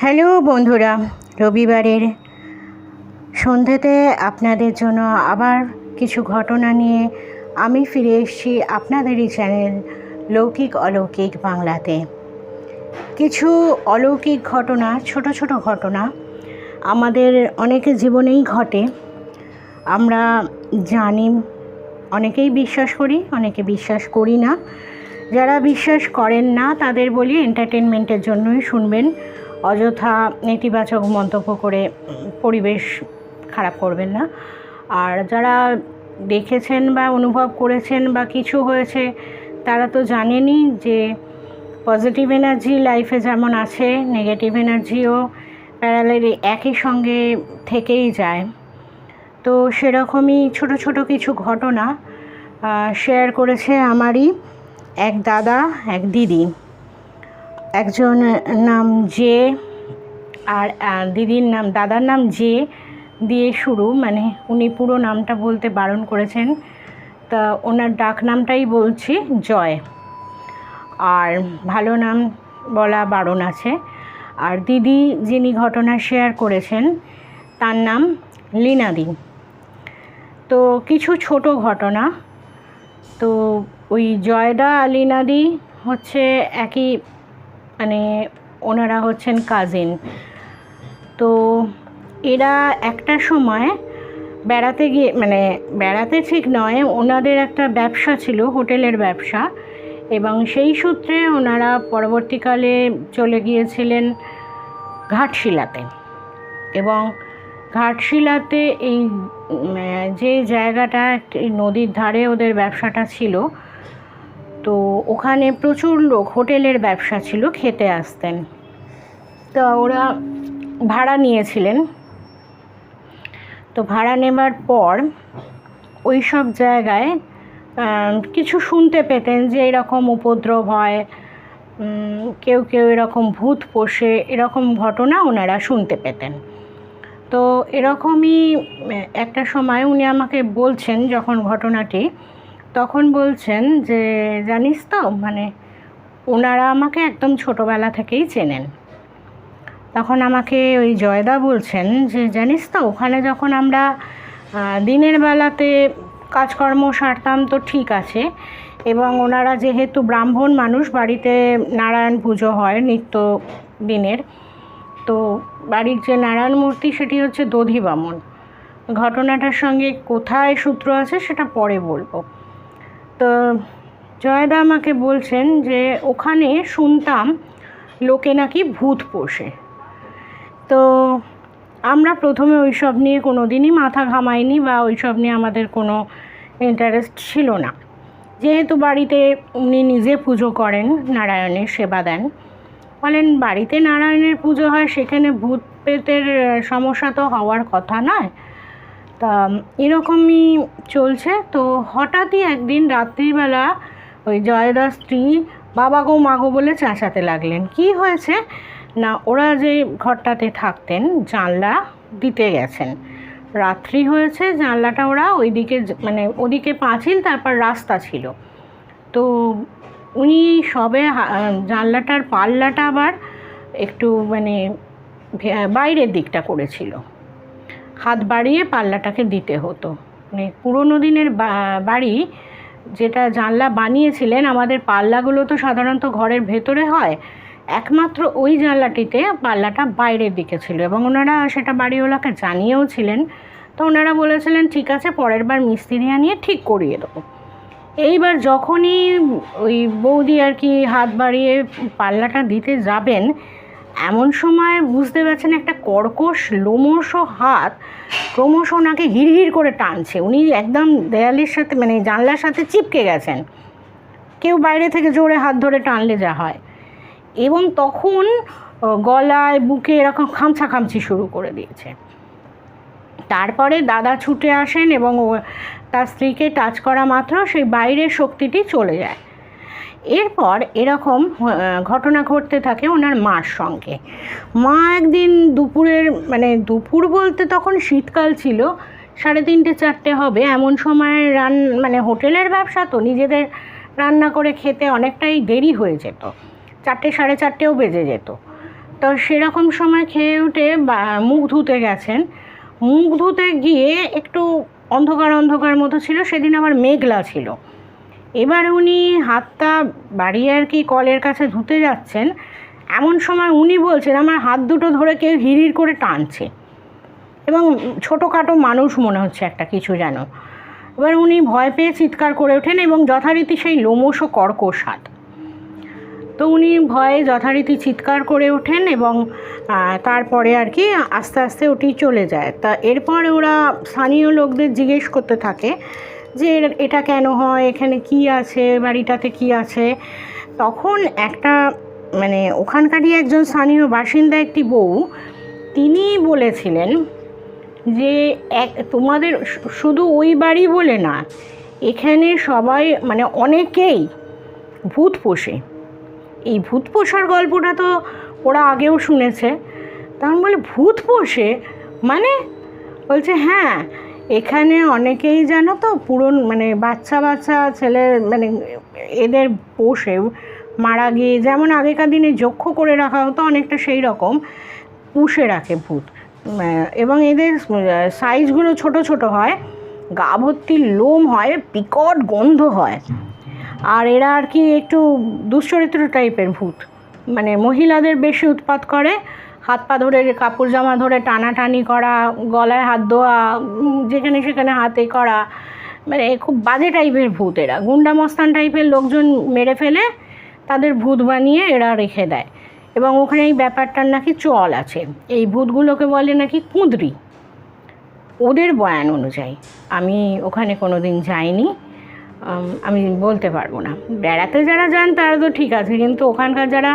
Hello বন্ধুরা, রবিবারের সন্ধ্যেতে আপনাদের জন্য আবার কিছু ঘটনা নিয়ে আমি ফিরে এসেছি আপনাদেরই চ্যানেল লৌকিক অলৌকিক বাংলাতে। কিছু অলৌকিক ঘটনা, ছোট ছোট ঘটনা আমাদের অনেকে জীবনেই ঘটে। আমরা জানি, অনেকেই বিশ্বাস করি, অনেকে বিশ্বাস করি না। যারা বিশ্বাস করেন না, তাদের বলি এন্টারটেনমেন্টের জন্যই শুনবেন। অযথা নেতিবাচক মন্তব্য করে পরিবেশ খারাপ করবেন না। আর যারা দেখেছেন বা অনুভব করেছেন বা কিছু হয়েছে, তারা তো জানেনই যে পজিটিভ এনার্জি লাইফে যেমন আছে, নেগেটিভ এনার্জিও প্যারালালি একই সঙ্গে থেকেই যায়। তো সেরকমই ছোট ছোট কিছু ঘটনা শেয়ার করেছে আমারই এক দাদা, এক দিদি। একজন নাম জে আর দিদির নাম, দাদার নাম জে দিয়ে শুরু। মানে উনি পুরো নামটা বলতে বারণ করেছেন। তা ওনার ডাক নামটাই বলছি, জয়। আর ভালো নাম বলা বারণ আছে। আর দিদি যিনি ঘটনা শেয়ার করেছেন, তার নাম লীনাদি। তো কিছু ছোট ঘটনা। তো ওই জয়দা আলিনাদি হচ্ছে একই মানে ওনারা হচ্ছেন কাজিন তো এরা একটা সময় বেড়াতে গিয়ে মানে বেড়াতে ঠিক নয়, ওনাদের একটা ব্যবসা ছিল, হোটেলের ব্যবসা। এবং সেই সূত্রে ওনারা পরবর্তীকালে চলে গিয়েছিলেন ঘাটশিলাতে। এবং ঘাটশিলাতে এই যে জায়গাটা, একটি নদীর ধারে ওদের ব্যবসাটা ছিল তো ওখানে প্রচুর লোক, হোটেলের ব্যবসা ছিল, খেতে আসতেন। তো ওরা ভাড়া নিয়েছিলেন। তো ভাড়া নেবার পর ওই সব জায়গায় কিছু শুনতে পেতেন যে এরকম উপদ্রব হয় কেউ কেউ এরকম ভূত পোষে, এরকম ঘটনা ওনারা শুনতে পেতেন। তো এরকমই একটা সময় উনি আমাকে বলছেন যখন ঘটনাটি তখন বলছেন যে, জানিস তো মানে ওনারা আমাকে একদম ছোটোবেলা থেকেই চেনেন। তখন আমাকে ওই জয়দা বলছেন যে, জানিস তো, ওখানে যখন আমরা দিনের বেলাতে কাজকর্ম সারতাম তো ঠিক আছে, এবং ওনারা যেহেতু ব্রাহ্মণ মানুষ, বাড়িতে নারায়ণ পুজো হয় নিত্য দিনের, তো বাড়ির যে নারায়ণ মূর্তি সেটি হচ্ছে দধি বামন। ঘটনাটার সঙ্গে কোথায় সূত্র আছে সেটা পরে বলব। তো জয়দা আমাকে বলছেন যে ওখানে শুনতাম লোকে নাকি ভূত পোষে। তো আমরা প্রথমে ওইসব নিয়ে কোনো দিনই মাথা ঘামাইনি বা ওইসব নিয়ে আমাদের কোনো ইন্টারেস্ট ছিল না। যেহেতু বাড়িতে উনি নিজে পুজো করেন, নারায়ণের সেবা দেন। বলেন, বাড়িতে নারায়ণের পুজো হয়, সেখানে ভূত পেতের সমস্যা তো হওয়ার কথা নয়। তা এরকমই চলছে। তো হঠাৎই একদিন রাত্রিবেলা ওই জয়দার স্ত্রী, বাবা গো মাগো বলে চেঁচাতে লাগলেন। কি হয়েছে? না, ওরা যে ঘরটাতে থাকতেন, জানলা দিতে গেছেন। রাত্রি হয়েছে, জানলাটা ওরা ওইদিকে মানে ওদিকে পাঁচিল, তারপর রাস্তা ছিল। তো উনি সবে জানলাটার পাল্লাটা আবার একটু মানে বাইরের দিকটা করেছিল। হাত বাড়িয়ে পাল্লাটাকে দিতে হতো। মানে পুরোনো দিনের বাড়ি যেটা জানলা বানিয়েছিলেন, আমাদের পাল্লাগুলো তো সাধারণত ঘরের ভেতরে হয়, একমাত্র ওই জানলাটিতে পাল্লাটা বাইরের দিকে ছিল এবং ওনারা সেটা বাড়িওয়ালাকে জানিয়েও ছিলেন। তো ওনারা বলেছিলেন, ঠিক আছে, পরের বার মিস্ত্রি আনিয়ে ঠিক করিয়ে দেবো। এইবার যখনই ওই বৌদি আর কি হাত বাড়িয়ে পাল্লাটা দিতে যাবেন এমন সময় বুঝতে পারছেন একটা কর্কশ, লোমশ হাত ক্রমশ ওনাকে হিড়হিড় করে টানছে। উনি একদম দেয়ালের সাথে মানে জানলার সাথে চিপকে গেছেন। কেউ বাইরে থেকে জোরে হাত ধরে টানলে যা হয়। এবং তখন গলায়, বুকে এরকম খামছা খামছি শুরু করে দিয়েছে। তারপরে দাদা ছুটে আসেন এবং তার স্ত্রীকে টাচ করা মাত্র, সেই বাইরের শক্তিটি চলে যায়। এরপর এরকম ঘটনা ঘটতে থাকে ওনার মার সঙ্গে। মা একদিন দুপুরের মানে দুপুর বলতে তখন শীতকাল ছিল, সাড়ে তিনটে চারটে হবে, এমন সময় রান মানে হোটেলের ব্যবসা তো, নিজেদের রান্না করে খেতে অনেকটাই দেরি হয়ে যেত। চারটে, সাড়ে চারটেও বেজে যেত। তো সেরকম সময় খেয়ে উঠে মুখ ধুতে গেছেন। মুখ ধুতে গিয়ে একটু অন্ধকার অন্ধকার মতো ছিল, সেদিন আবার মেঘলা ছিল। এবার উনি হাতটা বাড়িয়ে আর কি কলের কাছে ধুতে যাচ্ছেন, এমন সময় উনি বলছেন, আমার হাত দুটো ধরে কেউ হিড়ির করে টানছে। এবং ছোটোখাটো মানুষ মনে হচ্ছে একটা কিছু যেন। এবার উনি ভয় পেয়ে চিৎকার করে ওঠেন এবং যথারীতি সেই লোমশ কর্কশ হাত। তো উনি ভয়ে যথারীতি চিৎকার করে ওঠেন এবং তারপরে আর কি আস্তে আস্তে ওটি চলে যায়। তা এরপর ওরা স্থানীয় লোকদের জিজ্ঞেস করতে থাকে যে এটা কেন হয়, এখানে কি আছে, বাড়িটাতে কি আছে? তখন একটা মানে ওখানকারই একজন স্থানীয় বাসিন্দা একটি বউ, তিনি বলেছিলেন যে এক, তোমাদের শুধু ওই বাড়ি বলে না, এখানে সবাই মানে অনেকেই ভূত পোষে। এই ভূত পোষার গল্পটা তো ওরা আগেও শুনেছে। তখন বলে, ভূত পোষে? মানে বলছে হ্যাঁ এখানে অনেকেই জানো তো, পুরন মানে বাচ্চা বাচ্চা ছেলে মানে এদের পোষে মারা গিয়ে, যেমন আগেকার দিনে যক্ষ করে রাখা হতো, অনেকটা সেই রকম, পুষে রাখে ভূত। এবং এদের সাইজগুলো ছোট ছোট হয় গা ভর্তি লোম হয় বিকট গন্ধ হয়। আর এরা আর কি একটু দুশ্চরিত্র টাইপের ভূত। মানে মহিলাদের বেশি উৎপাত করে হাত পা ধরে কাপড় জামা ধরে টানাটানি করা, গলায় হাত ধোয়া, যেখানে সেখানে হাতে করা মানে খুব বাজে টাইপের ভূত এরা। গুন্ডা মস্তান টাইপের লোকজন মেরে ফেলে, তাদের ভূত বানিয়ে এরা রেখে দেয়। এবং ওখানে এই ব্যাপারটার নাকি চল আছে। এই ভূতগুলোকে বলে নাকি কুঁদরি। ওদের বয়ান অনুযায়ী। আমি ওখানে কোনো দিন যাইনি আমি বলতে পারব না। বেড়াতে যারা যান তারা তো ঠিক আছে, কিন্তু ওখানকার যারা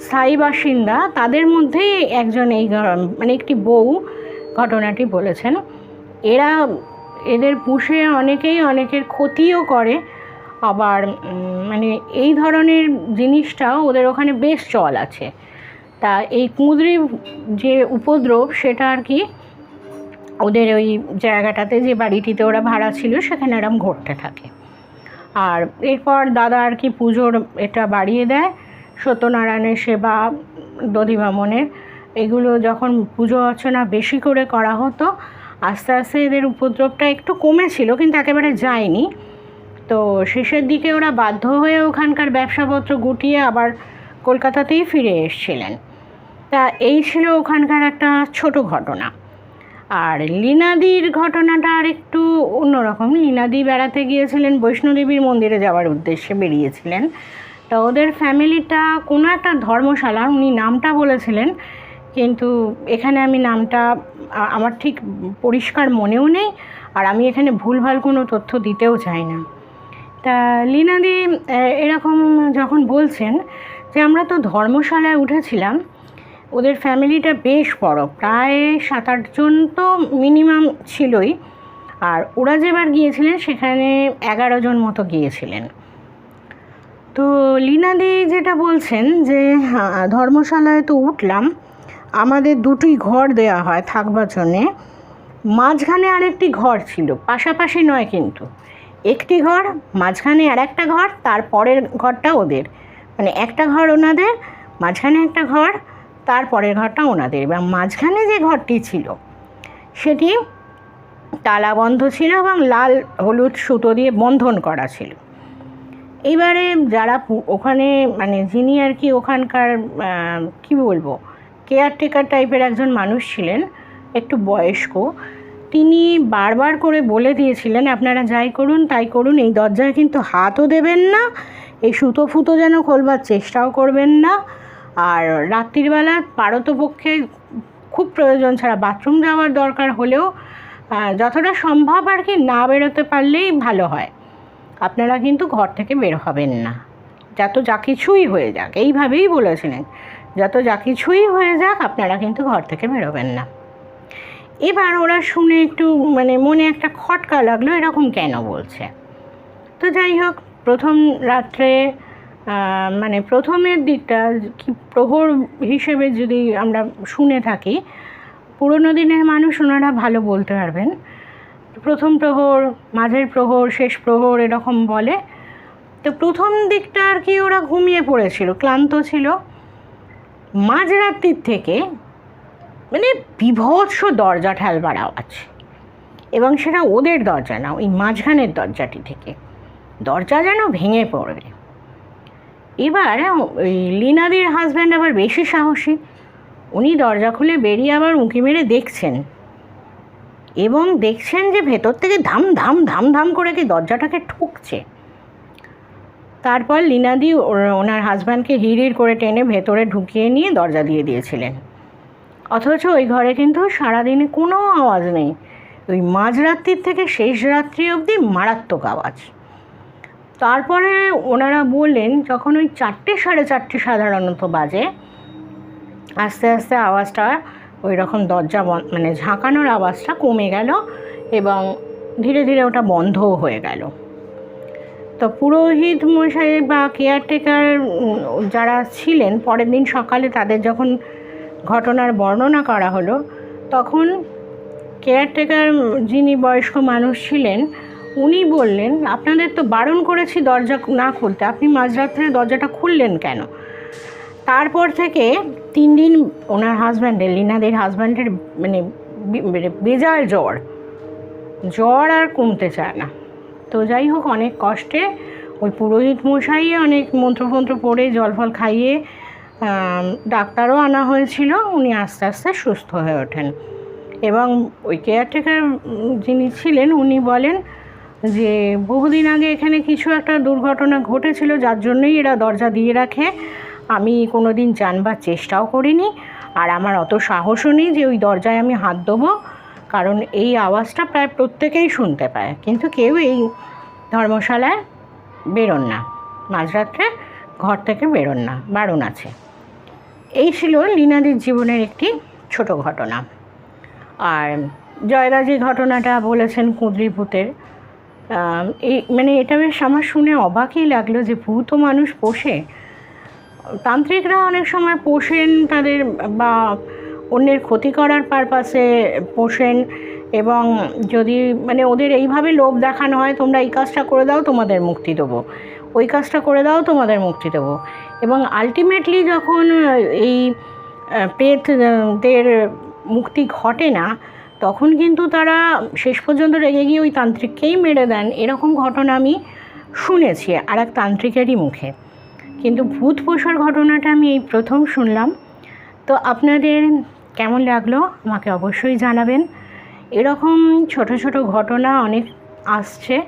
স্থায়ী বাসিন্দা, তাদের মধ্যেই একজন এই মানে একটি বউ ঘটনাটি বলেছেন। এরা, এদের পুষে অনেকেই অনেকের ক্ষতিও করে। আবার মানে এই ধরনের জিনিসটাও ওদের ওখানে বেশ চল আছে। তা এই কুঁদরি যে উপদ্রব, সেটা আর কি ওদের ওই জায়গাটাতে যে বাড়িটিতে ওরা ভাড়া ছিল, সেখানে এরম ঘটতে থাকে। আর এরপর দাদা আর কি পুজোর এটা বাড়িয়ে দেয়। সত্যনারায়ণের সেবা দধিবামনের এগুলো যখন পুজো অর্চনা বেশি করে করা হতো, আস্তে আস্তে এদের উপদ্রবটা একটু কমেছিল, কিন্তু একেবারে যায়নি। তো শেষের দিকে ওরা বাধ্য হয়ে ওখানকার ব্যবসাপত্র গুটিয়ে আবার কলকাতাতেই ফিরে এসেছিলেন। তা এই ছিল ওখানকার একটা ছোট ঘটনা। আর লীনাদির ঘটনাটা আর একটু অন্যরকম। লীনাদি বেড়াতে গিয়েছিলেন, বৈষ্ণোদেবীর মন্দিরে যাওয়ার উদ্দেশ্যে বেরিয়েছিলেন। তো ওদের ফ্যামিলিটা কোনো একটা ধর্মশালা উনি নামটা বলেছিলেন, কিন্তু এখানে আমি নামটা আমার ঠিক পরিষ্কার মনেও নেই, আর আমি এখানে ভুলভাল কোনো তথ্য দিতেও চাই না। তা লীনাদি এরকম যখন বলছেন যে আমরা তো ধর্মশালায় উঠেছিলাম, ওদের ফ্যামিলিটা বেশ বড়, প্রায় সাত আটজন তো মিনিমাম ছিলই, আর ওরা যেবার গিয়েছিলেন সেখানে এগারো জন মতো গিয়েছিলেন। তো লীনাদি যেটা বলছেন যে ধর্মশালায় তো উঠলাম, আমাদের দুটোই ঘর দেওয়া হয় থাকবার জন্যে। মাঝখানে আরেকটি ঘর ছিল, পাশাপাশি নয় কিন্তু। একটি ঘর, মাঝখানে আর একটা ঘর, তার পরের ঘরটা ওদের। মানে একটা ঘর ওনাদের, মাঝখানে একটা ঘর, তার পরের ঘরটা ওনাদের। এবং মাঝখানে যে ঘরটি ছিল, সেটি তালা বন্ধ ছিল এবং লাল হলুদ সুতো দিয়ে বন্ধন করা ছিল। এইবারে যারা ওখানে মানে যিনি আর কি ওখানকার কি বলব কেয়ারটেকার টাইপের একজন মানুষ ছিলেন, একটু বয়স্ক, তিনি বারবার করে বলে দিয়েছিলেন, আপনারা যাই করুন, তাই করুন, এই দরজায় কিন্তু হাতও দেবেন না, এই সুতো ফুতো যেন খোলবার চেষ্টাও করবেন না, আর রাত্রিবেলা পারতপক্ষে খুব প্রয়োজন ছাড়া বাথরুম যাওয়ার দরকার হলেও যতটা সম্ভব আর কি না বেরোতে পারলেই ভালো হয়। আপনারা কিন্তু ঘর থেকে বের হবেন না। যত যা কিছুই হয়ে যাক, এইভাবেই বলেছিলেন। যত যা কিছুই হয়ে যাক, আপনারা কিন্তু ঘর থেকে বেরোবেন না। এবার ওরা শুনে একটু মানে মনে একটা খটকা লাগল, এরকম কেন বলছে? তো যাই হোক, প্রথম রাত্রে মানে প্রথমের দিকটা কি প্রহর হিসেবে যদি আমরা শুনে থাকি, পুরোনো দিনের মানুষ ওনারা ভালো বলতে পারবেন। প্রথম প্রহর, মাঝের প্রহর, শেষ প্রহর এরকম বলে। তো প্রথম দিকটা আর কি ওরা ঘুমিয়ে পড়েছিল, ক্লান্ত ছিল। মাঝরাত্রির থেকে মানে বিভৎস দরজা ঠেলবার আওয়াজ। এবং সেটা ওদের দরজা না, ওই মাঝখানের দরজাটি থেকে। দরজা যেন ভেঙে পড়বে এবার ওই লিনাদির হাজব্যান্ড আবার বেশি সাহসী। উনি দরজা খুলে বেরিয়ে আবার উঁকি মেরে দেখছেন। এবং দেখছেন যে ভেতর থেকে ধাম ধাম ধাম ধাম করে কি দরজাটাকে ঠুকছে। তারপর লিনাদি ওনার হাজব্যান্ডকে হিড় হিড় করে টেনে ভেতরে ঢুকিয়ে নিয়ে দরজা দিয়ে দিয়েছিলেন। অথচ ওই ঘরে কিন্তু সারাদিনে কোনো আওয়াজ নেই। ওই মাঝরাত্রির থেকে শেষ রাত্রি অবধি মারাত্মক আওয়াজ। তারপরে ওনারা বললেন, যখন ওই চারটে সাড়ে চারটে সাধারণত বাজে, আস্তে আস্তে আওয়াজটা ওই রকম দরজা মানে ঝাঁকানোর আওয়াজটা কমে গেল এবং ধীরে ধীরে ওটা বন্ধও হয়ে গেল। তো পুরোহিত মশাই বা কেয়ারটেকার যারা ছিলেন, পরের দিন সকালে তাদের যখন ঘটনার বর্ণনা করা হলো, তখন কেয়ারটেকার যিনি বয়স্ক মানুষ ছিলেন, উনি বললেন, আপনাদের তো বারণ করেছি দরজা না খুলতে, আপনি মাঝরাত্রে দরজাটা খুললেন কেন? তারপর থেকে তিন দিন ওনার হাজব্যান্ডের লিনাদের হাজব্যান্ডের মানে বেজার জ্বর। জ্বর আর কমতে চায় না। তো যাই হোক, অনেক কষ্টে ওই পুরোহিত মশাই অনেক মন্ত্রফন্ত্র পড়ে, জল ফল খাইয়ে ডাক্তারও আনা হয়েছিল। উনি আস্তে আস্তে সুস্থ হয়ে ওঠেন। এবং ওই কেয়ারটেকার যিনি ছিলেন, উনি বলেন যে, বহুদিন আগে এখানে কিছু একটা দুর্ঘটনা ঘটেছিল, যার জন্যই এরা দরজা দিয়ে রাখে। আমি কোনো দিন জানবার চেষ্টাও করিনি আর আমার অত সাহসও নেই যে ওই দরজায় আমি হাত দেবো কারণ এই আওয়াজটা প্রায় প্রত্যেকেই শুনতে পায়। কিন্তু কেউ এই ধর্মশালায় বেরোন না। মাঝরাত্রে ঘর থেকে বেরোন না, বারণ আছে। এই ছিল লীনাদির জীবনের একটি ছোট ঘটনা। আর জয়দা যে ঘটনাটা বলেছেন কুঁদরি ভূতের। এই মানে এটা বেশ আমার শুনে অবাকই লাগল যে ভূত মানুষ পোষে। তান্ত্রিকরা অনেক সময় পোষেন তাদের বা অন্যের ক্ষতি করার পারপাসে পোষেন এবং যদি মানে ওদের এইভাবে লোভ দেখানো হয়, তোমরা এই কাজটা করে দাও, তোমাদের মুক্তি দেবো। ওই কাজটা করে দাও, তোমাদের মুক্তি দেবো। এবং আলটিমেটলি যখন এই প্রেতদের মুক্তি ঘটে না, তখন কিন্তু তারা শেষ পর্যন্ত রেগে গিয়ে ওই তান্ত্রিককেই মেরে দেন। এরকম ঘটনা আমি শুনেছি আর এক তান্ত্রিকেরই মুখে। কিন্তু ভূত পোষার ঘটনাটা আমি এই প্রথম শুনলাম। তো আপনাদের কেমন লাগল আমাকে অবশ্যই জানাবেন। এরকম ছোট ছোট ঘটনা অনেক আসছে।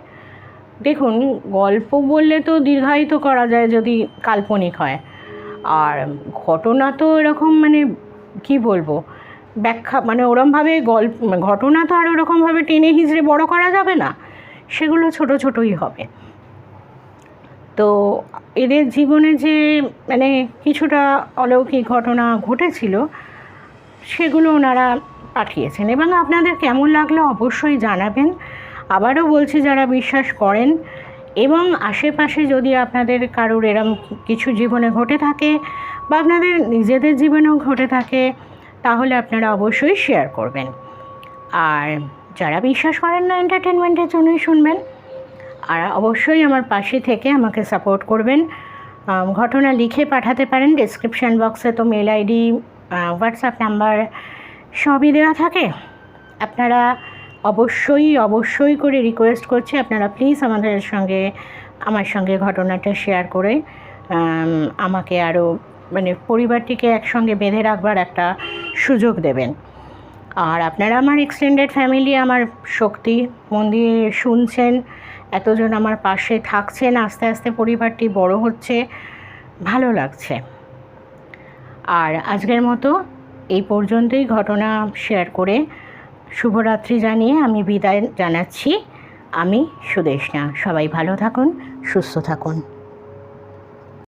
দেখুন, গল্প বললে তো দীর্ঘায়িত করা যায় যদি কাল্পনিক হয়। আর ঘটনা তো এরকম মানে কি বলব? ব্যাখ্যা মানে ওরমভাবে গল্প, ঘটনা তো আর ওরকমভাবে টেনে হিজড়ে বড় করা যাবে না। সেগুলো ছোট ছোটই হবে। তো এদের জীবনে যে মানে কিছুটা অলৌকিক ঘটনা ঘটেছিল, সেগুলো ওনারা পাঠিয়েছেন। এবং আপনাদের কেমন লাগল অবশ্যই জানাবেন। আবারও বলছি, যারা বিশ্বাস করেন এবং আশেপাশে যদি আপনাদের কারোর এরম কিছু জীবনে ঘটে থাকে বা আপনাদের নিজেদের জীবনেও ঘটে থাকে, তাহলে আপনারা অবশ্যই শেয়ার করবেন। আর যারা বিশ্বাস করেন না এন্টারটেনমেন্টের জন্যই শুনবেন আর অবশ্যই আমার পাশে থেকে আমাকে সাপোর্ট করবেন। ঘটনা লিখে পাঠাতে পারেন। ডেসক্রিপশান বক্সে তো মেল আইডি হোয়াটসঅ্যাপ নাম্বার সবই দেওয়া থাকে। আপনারা অবশ্যই অবশ্যই করে রিকোয়েস্ট করছি। আপনারা প্লিজ আমাদের সঙ্গে, আমার সঙ্গে ঘটনাটা শেয়ার করে আমাকে আরও মানে পরিবারটিকে একসঙ্গে বেঁধে রাখবার একটা সুযোগ দেবেন। আর আপনারা আমার এক্সটেন্ডেড ফ্যামিলি আমার শক্তি, মন দিয়ে শুনছেন এতজন আমার পাশে থাকছেন, আস্তে আস্তে পরিবারটি বড় হচ্ছে, ভালো লাগছে। আর আজকের মতো এই পর্যন্তই ঘটনা শেয়ার করে শুভরাত্রি জানিয়ে আমি বিদায় জানাচ্ছি। আমি সুদেশনা সবাই ভালো থাকুন, সুস্থ থাকুন।